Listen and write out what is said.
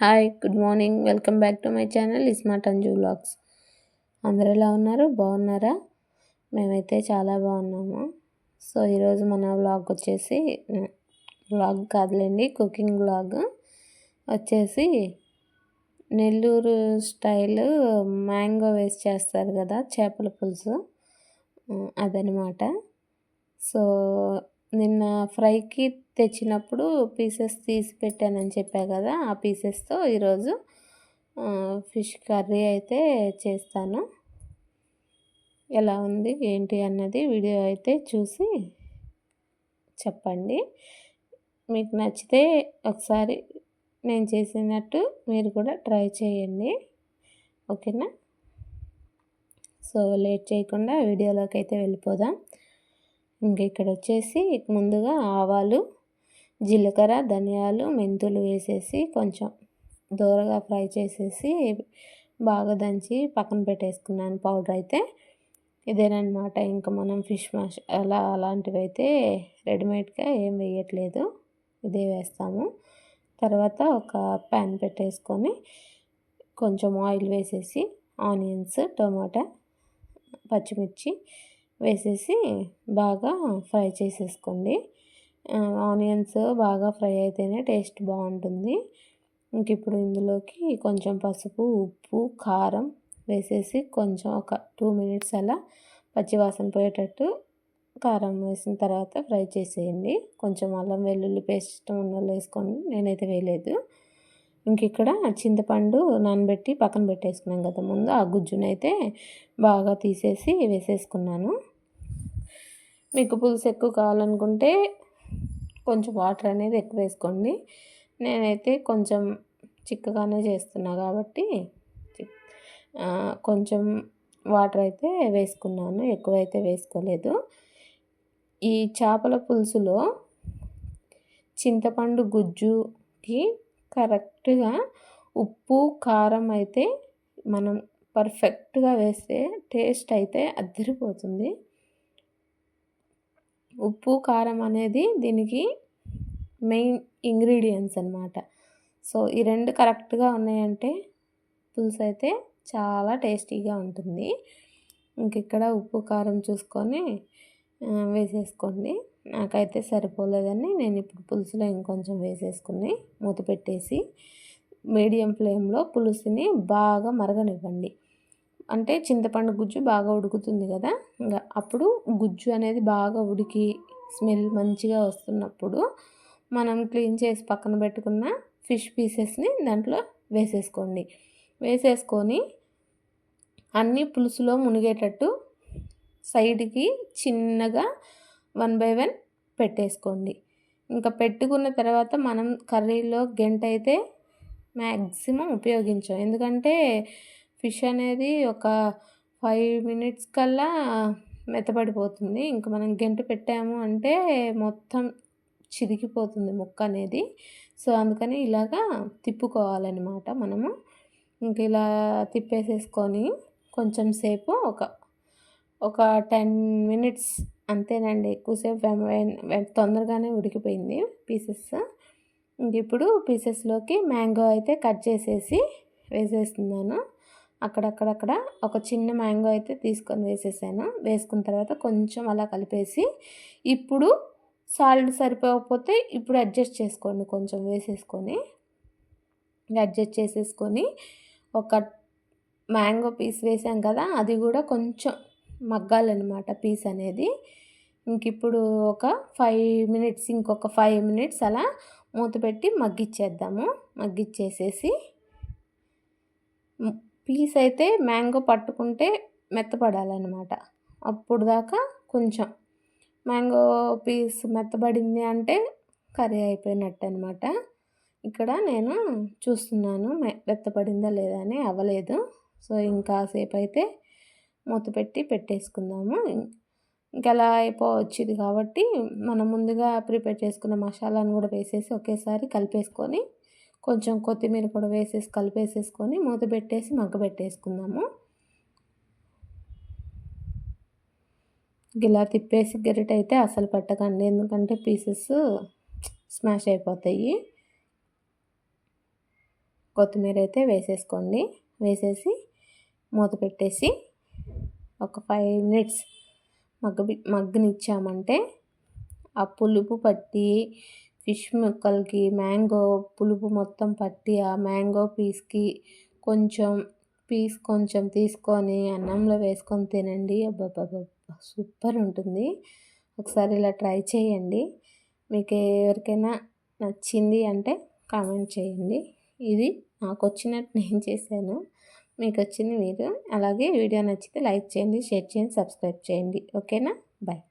Hi good morning. Welcome back to my channel iSmart Anju vlogs అందరు ఎలా ఉన్నారు? బాగున్నారా? మేమైతే చాలా బాగున్నాము. సో ఈరోజు మన వ్లాగ్ వచ్చేసి వ్లాగ్ కాదులేండి కుకింగ్ వ్లాగ్. వచ్చేసి నెల్లూరు స్టైల్ మ్యాంగో వేసి చేస్తారు కదా చేపల పులుసు. అదనమాట. సో నిన్న ఫ్రైకి తెచ్చినప్పుడు పీసెస్ తీసి పెట్టానని చెప్పా కదా ఆ పీసెస్తో ఈరోజు ఫిష్ కర్రీ అయితే చేస్తాను. ఎలా ఉంది ఏంటి అన్నది వీడియో అయితే చూసి చెప్పండి. మీకు నచ్చితే ఒకసారి నేను చేసినట్టు మీరు కూడా ట్రై చేయండి. ఓకేనా? సో లేట్ చేయకుండా వీడియోలోకి అయితే వెళ్ళిపోదాం. ఇంక ఇక్కడ వచ్చేసి ముందుగా ఆవాలు జీలకర్ర ధనియాలు మెంతులు వేసేసి కొంచెం దూరగా ఫ్రై చేసేసి బాగా దంచి పక్కన పెట్టేసుకున్నాను పౌడర్ అయితే. ఇదేనమాట ఇంకా మనం ఫిష్ మసాలా అలాంటివి అయితే రెడీమేడ్గా ఏం వేయట్లేదు. ఇదే వేస్తాము. తర్వాత ఒక ప్యాన్ పెట్టేసుకొని కొంచెం ఆయిల్ వేసేసి ఆనియన్స్ టమాటా పచ్చిమిర్చి వేసేసి బాగా ఫ్రై చేసేసుకోండి. ఆనియన్స్ బాగా ఫ్రై అయితేనే టేస్ట్ బాగుంటుంది. ఇంక ఇప్పుడు ఇందులోకి కొంచెం పసుపు ఉప్పు కారం వేసేసి కొంచెం ఒక టూ మినిట్స్ అలా పచ్చివాసన పోయేటట్టు కారం వేసిన తర్వాత ఫ్రై చేసేయండి. కొంచెం అల్లం వెల్లుల్లి పేస్ట్ ఇష్టం ఉన్న వేసుకోండి. నేనైతే వేయలేదు. ఇంక ఇక్కడ చింతపండు నానబెట్టి పక్కన పెట్టేసుకున్నాం కదా. ముందు ఆ గుజ్జునైతే బాగా తీసేసి వేసేసుకున్నాను. మీకు పులుసు ఎక్కువ కావాలనుకుంటే కొంచెం వాటర్ అనేది ఎక్కువ వేసుకోండి. నేనైతే కొంచెం చిక్కగానే చేస్తున్నా కాబట్టి కొంచెం వాటర్ అయితే వేసుకున్నాను. ఎక్కువైతే వేసుకోలేదు. ఈ చేపల పులుసులో చింతపండు గుజ్జుకి కరెక్ట్గా ఉప్పు కారం అయితే మనం పర్ఫెక్ట్గా వేస్తే టేస్ట్ అయితే అద్దరిపోతుంది ఉప్పు కారం అనేది దీనికి మెయిన్ ఇంగ్రీడియంట్స్ అనమాట సో ఈ రెండు కరెక్ట్గా ఉన్నాయంటే పులుసు అయితే చాలా టేస్టీగా ఉంటుంది. ఇంక ఇక్కడ ఉప్పు కారం చూసుకొని వేసేసుకోండి. నాకైతే సరిపోలేదని నేను ఇప్పుడు పులుసులో ఇంకొంచెం వేసేసుకుని మూత పెట్టేసి మీడియం ఫ్లేమ్లో పులుసుని బాగా మరగనివ్వండి. అంటే చింతపండు గుజ్జు బాగా ఉడుకుతుంది కదా. ఇంకా అప్పుడు గుజ్జు అనేది బాగా ఉడికి స్మెల్ మంచిగా వస్తున్నప్పుడు మనం క్లీన్ చేసి పక్కన పెట్టుకున్న ఫిష్ పీసెస్ని దాంట్లో వేసేసుకోండి. వేసేసుకొని అన్నీ పులుసులో మునిగేటట్టు సైడ్కి చిన్నగా వన్ బై వన్ పెట్టేసుకోండి. ఇంకా పెట్టుకున్న తర్వాత మనం కర్రీలో గంట అయితే మ్యాక్సిమం ఉపయోగించాం. ఎందుకంటే ఫిష్ అనేది ఒక ఫైవ్ మినిట్స్ కల్లా మెత్తబడిపోతుంది. ఇంకా మనం గంట పెట్టాము అంటే మొత్తం చిరిగిపోతుంది ముక్క అనేది. సో అందుకని ఇలాగా తిప్పుకోవాలన్నమాట మనము. ఇంక ఇలా తిప్పేసేసుకొని కొంచెం సేపు ఒక ఒక టెన్ మినిట్స్ అంతేనండి. ఎక్కువసేపు తొందరగానే ఉడికిపోయింది పీసెస్. ఇంక ఇప్పుడు పీసెస్లోకి మ్యాంగో అయితే కట్ చేసేసి వేసేస్తున్నాను. అక్కడక్కడక్కడ ఒక చిన్న మ్యాంగో అయితే తీసుకొని వేసేసాను. వేసుకున్న తర్వాత కొంచెం అలా కలిపేసి ఇప్పుడు సాల్ట్ సరిపోకపోతే ఇప్పుడు అడ్జస్ట్ చేసుకోండి కొంచెం వేసేసుకొని. అడ్జస్ట్ చేసేసుకొని ఒక మ్యాంగో పీస్ వేసాం కదా అది కూడా కొంచెం మగ్గాలన్నమాట పీస్ అనేది. ఇంక ఇప్పుడు ఒక ఫైవ్ మినిట్స్ ఇంకొక ఫైవ్ మినిట్స్ అలా మూత పెట్టి మగ్గిచ్చేద్దాము. మగ్గిచ్చేసేసి పీస్ అయితే మ్యాంగో పట్టుకుంటే మెత్తపడాలన్నమాట. అప్పుడు దాకా కొంచెం. మ్యాంగో పీస్ మెత్తబడింది అంటే కర్రీ అయిపోయినట్టు అనమాట ఇక్కడ నేను చూస్తున్నాను మెత్తపడిందా లేదా అని అవ్వలేదు సో ఇంకాసేపు అయితే మూత పెట్టి పెట్టేసుకుందాము. ఇంకెలా అయిపోవచ్చింది కాబట్టి మనం ముందుగా ప్రిపేర్ చేసుకున్న మసాలాను కూడా వేసేసి ఒకేసారి కలిపేసుకొని కొంచెం కొత్తిమీర కూడా వేసేసి కలిపేసేసుకొని మూత పెట్టేసి పెట్టేసుకుందాము. ఇలా తిప్పేసి గరిట అయితే అసలు పెట్టకండి ఎందుకంటే పీసెస్ స్మాష్ అయిపోతాయి. కొత్తిమీర అయితే వేసేసుకోండి. వేసేసి మూత పెట్టేసి ఒక ఫైవ్ మినిట్స్ మగ్గ మగ్గనిచ్చామంటే ఆ పులుపు పట్టి ఫిష్ ముక్కలకి మ్యాంగో పులుపు మొత్తం పట్టి ఆ మ్యాంగో పీస్కి కొంచెం పీస్ కొంచెం తీసుకొని అన్నంలో వేసుకొని తినండి. అబ్బాబ్బాబ్బా సూపర్ ఉంటుంది. ఒకసారి ఇలా ట్రై చేయండి. మీకు ఎవరికైనా నచ్చింది అంటే కామెంట్ చేయండి. ఇది నాకు వచ్చినట్టు నేను చేశాను. మీకు వచ్చింది మీరు. అలాగే వీడియో నచ్చితే లైక్ చేయండి షేర్ చేయండి సబ్స్క్రైబ్ చేయండి. ఓకేనా? బాయ్.